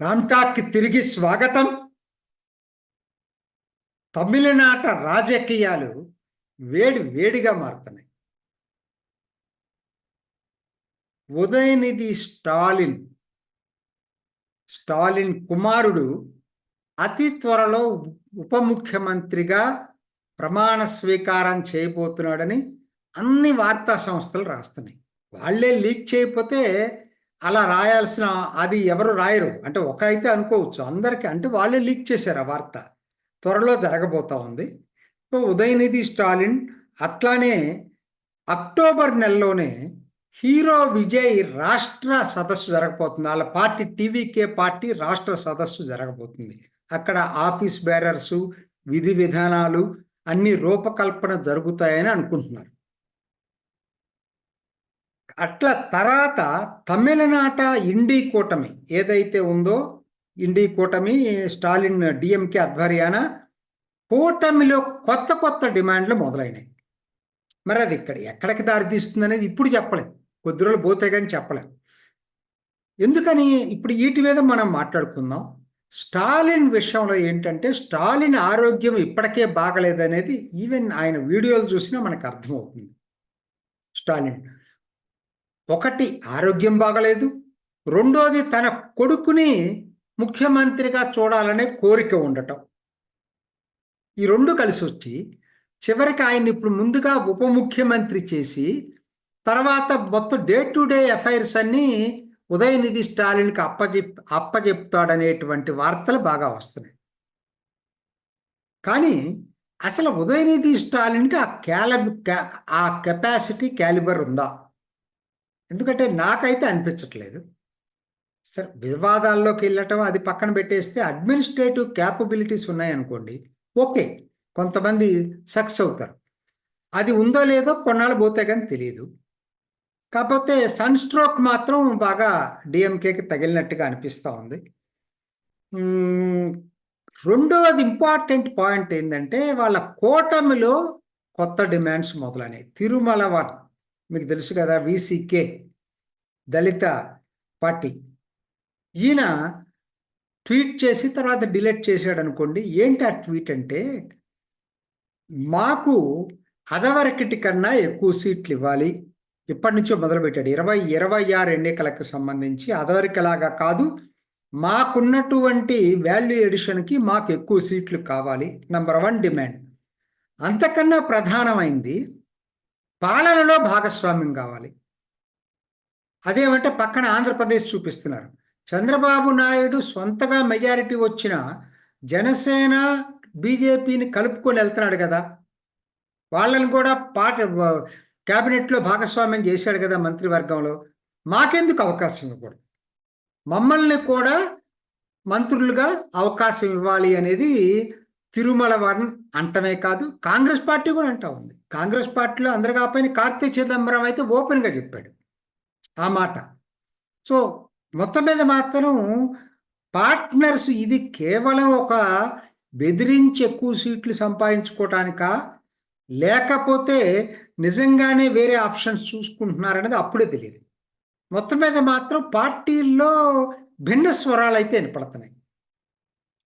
రామ్టాక్కి తిరిగి స్వాగతం. తమిళనాట రాజకీయాలు వేడి వేడిగా మారుతున్నాయి. ఉదయనిధి స్టాలిన్ స్టాలిన్ కుమారుడు అతి త్వరలో ఉప ముఖ్యమంత్రిగా ప్రమాణ స్వీకారం చేయబోతున్నాడని అన్ని వార్తా సంస్థలు రాస్తున్నాయి. వాళ్ళే లీక్ చేయకపోతే అలా రాయాల్సిన అది ఎవరు రాయరు. అంటే ఒక అయితే అనుకోవచ్చు. అందరికీ అంటే వాళ్ళే లీక్ చేశారు ఆ వార్త. త్వరలో జరగబోతా ఉంది. సో ఉదయనిధి స్టాలిన్ అట్లానే అక్టోబర్ నెలలోనే హీరో విజయ్ రాష్ట్ర సదస్సు జరగబోతుంది. వాళ్ళ పార్టీ టీవీకే పార్టీ రాష్ట్ర సదస్సు జరగబోతుంది. అక్కడ ఆఫీస్ బేరర్సు విధి విధానాలు అన్ని రూపకల్పన జరుగుతాయని అనుకుంటున్నారు. అట్లా తర్వాత తమిళనాట ఇండి కూటమి ఏదైతే ఉందో ఇండి కూటమి స్టాలిన్ డిఎంకే ఆధ్వర్యాన కూటమిలో కొత్త కొత్త డిమాండ్లు మొదలైనాయి. మరి అది ఇక్కడ ఎక్కడికి దారితీస్తుంది అనేది ఇప్పుడు చెప్పలేం. కొద్ది రోజులు పోతే కానీ చెప్పలేదు ఎందుకని ఇప్పుడు వీటి మీద మనం మాట్లాడుకుందాం. స్టాలిన్ విషయంలో ఏంటంటే స్టాలిన్ ఆరోగ్యం ఇప్పటికే బాగలేదనేది ఈవెన్ ఆయన వీడియోలు చూసినా మనకు అర్థమవుతుంది. స్టాలిన్ ఒకటి ఆరోగ్యం బాగలేదు రెండోది తన కొడుకుని ముఖ్యమంత్రిగా చూడాలనే కోరిక ఉండటం. ఈ రెండు కలిసి వచ్చి చివరికి ఆయన ఇప్పుడు ముందుగా ఉప ముఖ్యమంత్రి చేసి తర్వాత మొత్తం డే టు డే ఎఫైర్స్ అన్నీ ఉదయనిధి స్టాలిన్కి అప్పచెప్ అప్పచెప్తాడనేటువంటి వార్తలు బాగా వస్తున్నాయి. కానీ అసలు ఉదయనిధి స్టాలిన్కి ఆ క్యాలబ్ ఆ కెపాసిటీ క్యాలిబర్ ఉందా? ఎందుకంటే నాకైతే అనిపించట్లేదు. సరే వివాదాల్లోకి వెళ్ళటం అది పక్కన పెట్టేస్తే అడ్మినిస్ట్రేటివ్ క్యాపబిలిటీస్ ఉన్నాయనుకోండి ఓకే కొంతమంది సక్సెస్ అవుతారు. అది ఉందో లేదో కొన్నాళ్ళు పోతే కానీ తెలియదు కాకపోతే సన్ స్ట్రోక్ మాత్రం బాగా డిఎంకేకి తగిలినట్టుగా అనిపిస్తూ ఉంది. రెండవది ఇంపార్టెంట్ పాయింట్ ఏంటంటే వాళ్ళ కూటమిలో కొత్త డిమాండ్స్ మొదలైనవి తిరుమల వన్ మీకు తెలుసు కదా విసికే దళిత పార్టీ. ఈయన ట్వీట్ చేసి తర్వాత డిలీట్ చేశాడు అనుకోండి. ఏంటి ఆ ట్వీట్ అంటే మాకు అదవరకటి కన్నా ఎక్కువ సీట్లు ఇవ్వాలి. ఇప్పటి నుంచో మొదలుపెట్టాడు. ఇరవై ఇరవై ఆరు ఎన్నికలకు సంబంధించి అదవరికలాగా కాదు మాకున్నటువంటి వాల్యూ ఎడిషన్కి మాకు ఎక్కువ సీట్లు కావాలి. Number one demand. అంతకన్నా ప్రధానమైంది పాలనలో భాగస్వామ్యం కావాలి. అదేమంటే పక్కన ఆంధ్రప్రదేశ్ చూపిస్తున్నారు. చంద్రబాబు నాయుడు సొంతగా మెజారిటీ వచ్చిన జనసేన బీజేపీని కలుపుకొని వెళ్తున్నాడు కదా. వాళ్ళని కూడా పాట క్యాబినెట్లో భాగస్వామ్యం చేశాడు కదా మంత్రివర్గంలో. మాకెందుకు అవకాశం ఇవ్వకూడదు? మమ్మల్ని కూడా మంత్రులుగా అవకాశం ఇవ్వాలి అనేది తిరుమల వారిని అంటమే కాదు కాంగ్రెస్ పార్టీ కూడా అంటా ఉంది. కాంగ్రెస్ పార్టీలో అందరు కాకపోయిన కార్తీక్ చిదంబరం అయితే ఓపెన్గా చెప్పాడు ఆ మాట. సో మొత్తం మీద మాత్రం పార్ట్నర్స్ ఇది కేవలం ఒక బెదిరించి ఎక్కువ సీట్లు సంపాదించుకోవటానికా లేకపోతే నిజంగానే వేరే ఆప్షన్స్ చూసుకుంటున్నారనేది అప్పుడే తెలియదు. మొత్తం మీద మాత్రం పార్టీల్లో భిన్న స్వరాలు అయితే వినపడుతున్నాయి.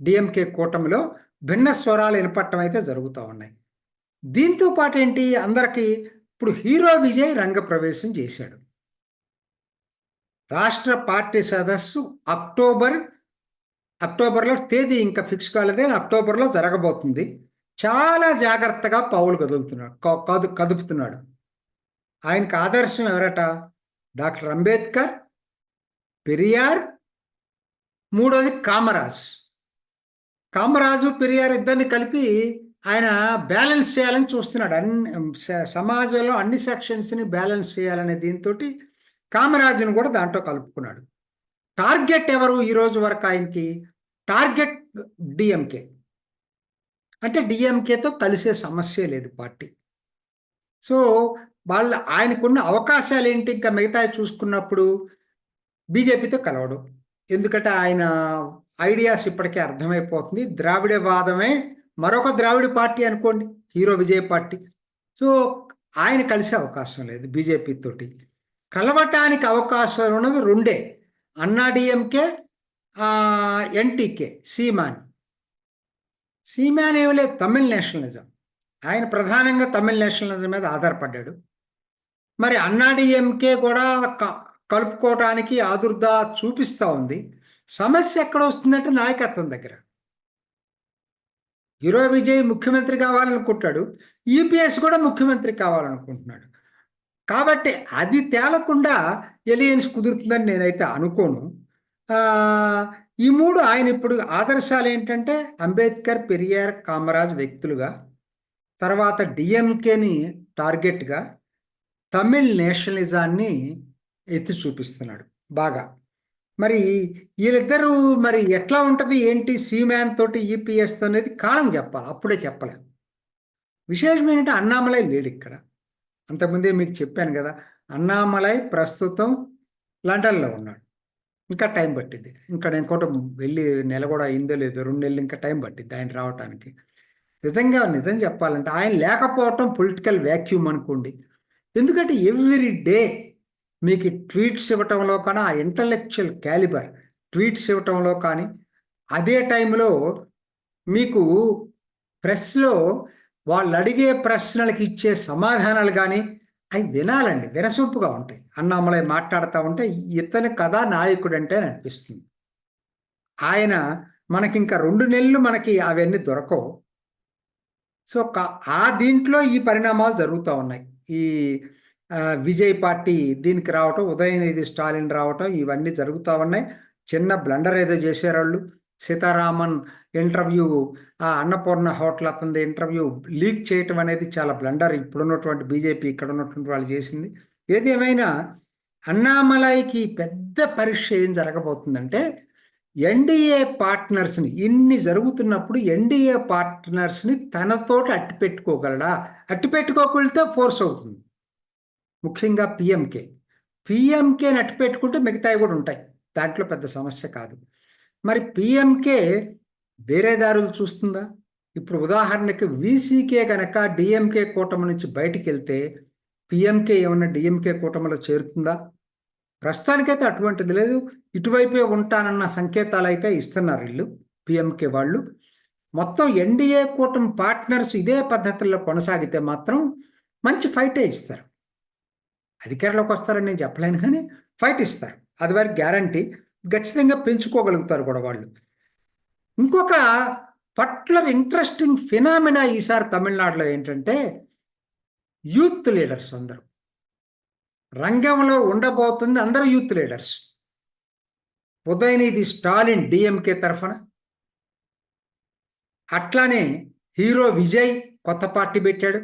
డిఎంకే కూటమిలో భిన్న స్వరాలు వినపట్టడం అయితే జరుగుతూ ఉన్నాయి. దీంతో పాటు ఏంటి? అందరికీ ఇప్పుడు హీరో విజయ్ రంగప్రవేశం చేశాడు. రాష్ట్ర పార్టీ సదస్సు అక్టోబర్ అక్టోబర్లో తేదీ ఇంకా ఫిక్స్ కాలేదే అక్టోబర్లో జరగబోతుంది. చాలా జాగ్రత్తగా పావులు కదులుతున్నాడు కదు కదుపుతున్నాడు. ఆయనకు ఆదర్శం ఎవరట? డాక్టర్ అంబేద్కర్ పెరియార్ మూడోది కామరాజ్. కామరాజు పెరియార్ ఇద్దరిని కలిపి ఆయన బ్యాలెన్స్ చేయాలని చూస్తున్నాడు. అన్ని సమాజంలో అన్ని సెక్షన్స్ని బ్యాలెన్స్ చేయాలనే దీంతో కామరాజును కూడా దాంట్లో కలుపుకున్నాడు. టార్గెట్ ఎవరు ఈ రోజు వరకు ఆయనకి? టార్గెట్ డిఎంకే. అంటే డిఎంకేతో కలిసే సమస్య లేదు పార్టీ. సో వాళ్ళ ఆయనకున్న అవకాశాలు ఏంటి ఇంకా మిగతా చూసుకున్నప్పుడు బీజేపీతో కలవడం. ఎందుకంటే ఆయన ఐడియాస్ ఇప్పటికే అర్థమైపోతుంది. ద్రావిడవాదమే మరొక ద్రావిడ పార్టీ అనుకోండి హీరో విజయ పార్టీ. సో ఆయన కలిసే అవకాశం లేదు బీజేపీ తోటి. కలవటానికి అవకాశాలు ఉన్నవి రెండే. అన్నాడీఎంకే ఎన్టీకే సీమాన్. సీమాన్ ఏమి లేదు తమిళ్ నేషనలిజం. ఆయన ప్రధానంగా తమిళ్ నేషనలిజం మీద ఆధారపడ్డాడు. మరి అన్నాడీఎంకే కూడా క- కలుపుకోవటానికి ఆదుర్దా చూపిస్తూ ఉంది. సమస్య ఎక్కడ వస్తుందంటే నాయకత్వం దగ్గర. హీరో విజయ్ ముఖ్యమంత్రి కావాలనుకుంటాడు ఈపీఎస్ కూడా ముఖ్యమంత్రి కావాలనుకుంటున్నాడు. కాబట్టి అది తేలకుండా ఎలియన్స్ కుదురుతుందని నేనైతే అనుకోను. ఈ మూడు ఆయన ఇప్పుడు ఆదర్శాలు ఏంటంటే అంబేద్కర్ పెరియార్ కామరాజ్ వ్యక్తులుగా తర్వాత డిఎంకేని టార్గెట్గా తమిళ్ నేషనలిజాన్ని ఎత్తి చూపిస్తున్నాడు బాగా. మరి వీళ్ళిద్దరూ మరి ఎట్లా ఉంటుంది? ఏంటి? సీమ్యాన్ తోటి ఈపీఎస్ అనేది కాలం చెప్పాలి. అప్పుడే చెప్పలేం. విశేషం ఏంటంటే అన్నామలై లేడు ఇక్కడ. అంతకుముందే మీకు చెప్పాను కదా అన్నామలై ప్రస్తుతం లండన్లో ఉన్నాడు. ఇంకా టైం పట్టింది. ఇంకా నేను కూడా వెళ్ళి నెల కూడా అయిందో లేదో రెండు నెలలు ఇంకా టైం పట్టింది ఆయన రావటానికి. నిజంగా నిజం చెప్పాలంటే ఆయన లేకపోవటం పొలిటికల్ వ్యాక్యూమ్ అనుకోండి. ఎందుకంటే ఎవ్రీ డే మీకు ట్వీట్స్ ఇవ్వటంలో కానీ ఆ ఇంటలెక్చువల్ క్యాలిబర్ ట్వీట్స్ ఇవ్వటంలో కానీ అదే టైంలో మీకు ప్రెస్లో వాళ్ళు అడిగే ప్రశ్నలకు ఇచ్చే సమాధానాలు కానీ అవి వినాలండి. వినసొంపుగా ఉంటాయి. అన్నామలై మాట్లాడుతూ ఉంటే ఇతని కథా నాయకుడు అంటే అనిపిస్తుంది. ఆయన మనకి ఇంకా రెండు నెలలు మనకి అవన్నీ దొరకవు. సో ఆ దీంట్లో ఈ పరిణామాలు జరుగుతూ ఉన్నాయి. ఈ విజయ్ పార్టీ దీనికి రావటం ఉదయనిధి స్టాలిన్ రావటం ఇవన్నీ జరుగుతూ ఉన్నాయి. చిన్న బ్లండర్ ఏదో చేశారు వాళ్ళు. సీతారామన్ ఇంటర్వ్యూ ఆ అన్నపూర్ణ హోటల్ అతని ఇంటర్వ్యూ లీక్ చేయటం అనేది చాలా బ్లండర్. ఇప్పుడున్నటువంటి బీజేపీ ఇక్కడ ఉన్నటువంటి వాళ్ళు చేసింది. ఏది ఏమైనా అన్నామలైకి పెద్ద పరీక్ష ఏం జరగబోతుందంటే ఎన్డీఏ పార్ట్నర్స్ని ఇన్ని జరుగుతున్నప్పుడు ఎన్డీఏ పార్ట్నర్స్ని తనతోటి అట్టి పెట్టుకోగలడా అట్టి పెట్టుకోగలిగితే ఫోర్స్ అవుతుంది. ముఖ్యంగా పిఎంకే. పిఎంకే అట్టి పెట్టుకుంటే మిగతావి కూడా ఉంటాయి. దాంట్లో పెద్ద సమస్య కాదు. మరి పిఎంకే వేరే దారులు చూస్తుందా? ఇప్పుడు ఉదాహరణకి వీసీకే కనుక డిఎంకే కూటమి నుంచి బయటికి వెళ్తే పిఎంకే ఏమన్నా డిఎంకే కూటమిలో చేరుతుందా? ప్రస్తుతానికైతే అటువంటిది లేదు. ఇటువైపే ఉంటానన్న సంకేతాలు అయితే ఇస్తున్నారు వీళ్ళు పిఎంకే వాళ్ళు. మొత్తం ఎన్డీఏ కూటమి పార్ట్నర్స్ ఇదే పద్ధతుల్లో కొనసాగితే మాత్రం మంచి ఫైటే ఇస్తారు. అధికారంలోకి వస్తారని నేను చెప్పలేను కానీ ఫైట్ ఇస్తారు. అది వారి గ్యారంటీ. ఖచ్చితంగా పెంచుకోగలుగుతారు కూడా వాళ్ళు. ఇంకొక పర్టికులర్ ఇంట్రెస్టింగ్ ఫినామినా ఈసారి తమిళనాడులో ఏంటంటే యూత్ లీడర్స్ అందరూ. రంగంలో ఉండబోతుంది అందరూ youth leaders Udhayanidhi Stalin DMK తరఫున. అట్లానే హీరో విజయ్ కొత్త పార్టీ పెట్టాడు.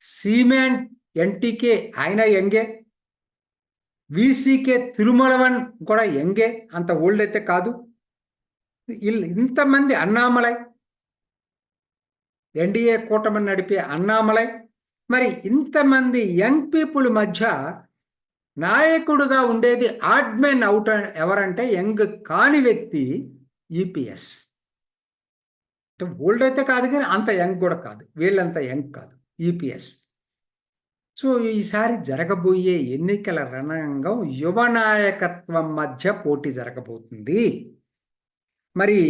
సీమెంట్ ఎన్టీకే ఆయన యంగే విసికే తిరుమలవన్ కూడా యంగే అంత ఓల్డ్ అయితే కాదు. ఇంతమంది అన్నామలై ఎన్డీఏ కూటమిని నడిపే అన్నామలై మరి ఇంతమంది యంగ్ పీపుల్ మధ్య నాయకుడుగా ఉండేది ఆడ్మెన్ అవుట్ ఎవరంటే యంగ్ కాని వ్యక్తి ఈపీఎస్. అంటే ఓల్డ్ అయితే కాదు కానీ అంత యంగ్ కూడా కాదు. వీళ్ళంత యంగ్ కాదు ఈపీఎస్. సో ఈసారి జరగబోయే ఎన్నికల రణంగం యువ నాయకత్వం మధ్య పోటీ జరగబోతుంది. మరి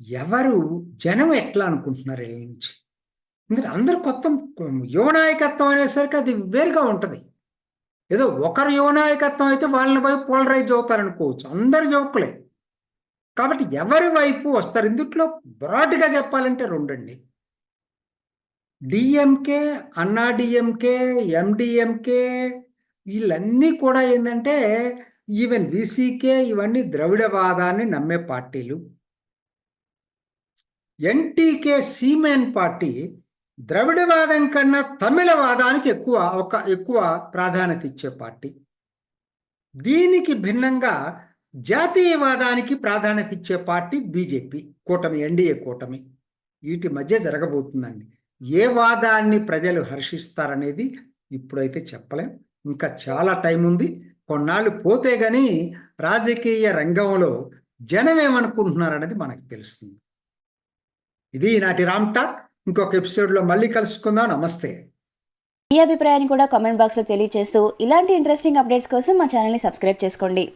ఎవరు జనం ఎట్లా అనుకుంటున్నారు వీళ్ళ నుంచి? ఎందుకంటే అందరు కొత్త యువ నాయకత్వం అనేసరికి అది వేరుగా ఉంటుంది. ఏదో ఒకరు యువ నాయకత్వం అయితే వాళ్ళని వైపు పోలరైజ్ అవుతారనుకోవచ్చు. అందరు యువకులే. కాబట్టి ఎవరి వైపు వస్తారు? ఇందుట్లో బ్రాడ్గా చెప్పాలంటే రెండండి. డిఎంకే అన్నా డిఎంకే ఎండిఎంకే వీళ్ళన్నీ కూడా ఏంటంటే ఈవెన్ విసికే ఇవన్నీ ద్రవిడవాదాన్ని నమ్మే పార్టీలు. ఎన్టీకే సీమెన్ పార్టీ ద్రవిడవాదం కన్నా తమిళవాదానికి ఎక్కువ ఒక ఎక్కువ ప్రాధాన్యత ఇచ్చే పార్టీ. దీనికి భిన్నంగా జాతీయవాదానికి ప్రాధాన్యత ఇచ్చే పార్టీ బీజేపీ కూటమి ఎన్డీఏ కూటమి. వీటి మధ్య జరగబోతుందండి. ఏ వాదాన్ని ప్రజలు హర్షిస్తారనేది ఇప్పుడైతే చెప్పలేం. ఇంకా చాలా టైం ఉంది. కొన్నాళ్ళు పోతే గాని రాజకీయ రంగంలో జనం ఏమనుకుంటున్నారనేది మనకు తెలుస్తుంది. ఇది నాటి రామ్ టాక్. ఇంకొక ఎపిసోడ్లో మళ్ళీ కలుసుకుందాం. నమస్తే. మీ అభిప్రాయాన్ని కూడా కామెంట్ బాక్స్లో తెలియజేస్తూ ఇలాంటి ఇంట్రెస్టింగ్ అప్డేట్స్ కోసం మా ఛానల్ని సబ్స్క్రైబ్ చేసుకోండి.